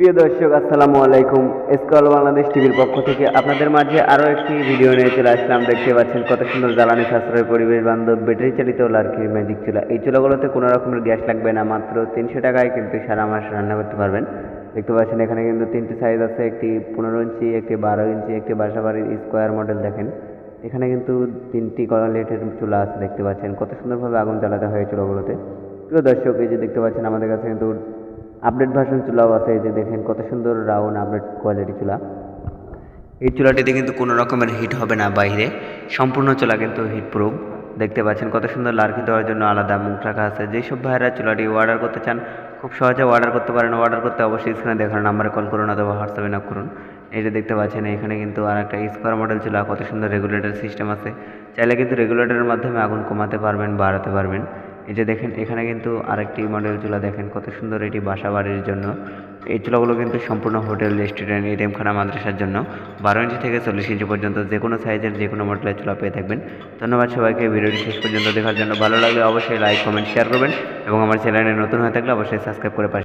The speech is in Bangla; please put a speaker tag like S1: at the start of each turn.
S1: প্রিয় দর্শক, আসসালামু আলাইকুম। এসকল বাংলাদেশ টিভির পক্ষ থেকে আপনাদের মাঝে আরও একটি ভিডিও নিয়ে চলে আসলাম। দেখতে পাচ্ছেন কত সুন্দর জ্বালানি সাশ্রয় পরিবেশ বান্ধব ব্যাটারি চালিত লার্কির ম্যাজিক চুলা। এই চুলাগুলোতে কোনো রকমের গ্যাস লাগবে না, মাত্র তিনশো টাকায় কিন্তু সারা মাস রান্না করতে পারবেন। দেখতে পাচ্ছেন এখানে কিন্তু তিনটি সাইজ আছে, একটি পনেরো ইঞ্চি, একটি বারো ইঞ্চি, একটি বাসাবাড়ির স্কোয়ার মডেল দেখেন। এখানে কিন্তু তিনটি কলালেটের চুলা আছে, দেখতে পাচ্ছেন। কত সুন্দরভাবে আগুন জ্বালাতে হয় চুলাগুলোতে। প্রিয় দর্শক, এই যে দেখতে পাচ্ছেন আমাদের কাছে কিন্তু আপডেট ভার্সন চুলাও আছে, এই যে দেখেন কত সুন্দর রাউন্ড আপডেট কোয়ালিটি চুলা। এই চুলাটিতে কিন্তু কোনো রকমের হিট হবে না বাইরে, সম্পূর্ণ চুলা কিন্তু হিট প্রুফ দেখতে পাচ্ছেন কত সুন্দর লার্কি দেওয়ার জন্য আলাদা মুখ রাখা আছে। যেসব ভাইয়েরা চুলাটি অর্ডার করতে চান, খুব সহজে অর্ডার করতে পারেন। অর্ডার করতে অবশ্যই স্ক্রিনে দেখার নাম্বারে কল করুন অথবা হোয়াটসঅ্যাপে নক করুন। যে দেখতে পাচ্ছেন, এখানে কিন্তু আর একটা স্কোয়ার মডেল চুলা, কত সুন্দর রেগুলেটর সিস্টেম আছে। চাইলে কিন্তু রেগুলেটরের মাধ্যমে আগুন কমাতে পারবেন, বাড়াতে পারবেন। এই যে দেখেন, এখানে কিন্তু আরেকটি মডেল চুলা দেখেন, কত সুন্দর এটি বাসা বাড়ির জন্য। এই চুলাগুলো কিন্তু সম্পূর্ণ হোটেল, রেস্টুরেন্ট এটিএমখানা মাদ্রাসার জন্য। বারো ইঞ্চি থেকে চল্লিশ ইঞ্চি পর্যন্ত যে কোনো সাইজের যে কোনো মডেলের চুলা পেয়ে থাকবেন। ধন্যবাদ সবাইকে, ভিডিওটি শেষ পর্যন্ত দেখার জন্য ভালো লাগলে অবশ্যই লাইক, কমেন্ট শেয়ার করবেন এবং আমার চ্যানেলে নতুন হয়ে থাকলে অবশ্যই সাবস্ক্রাইব করে পাশে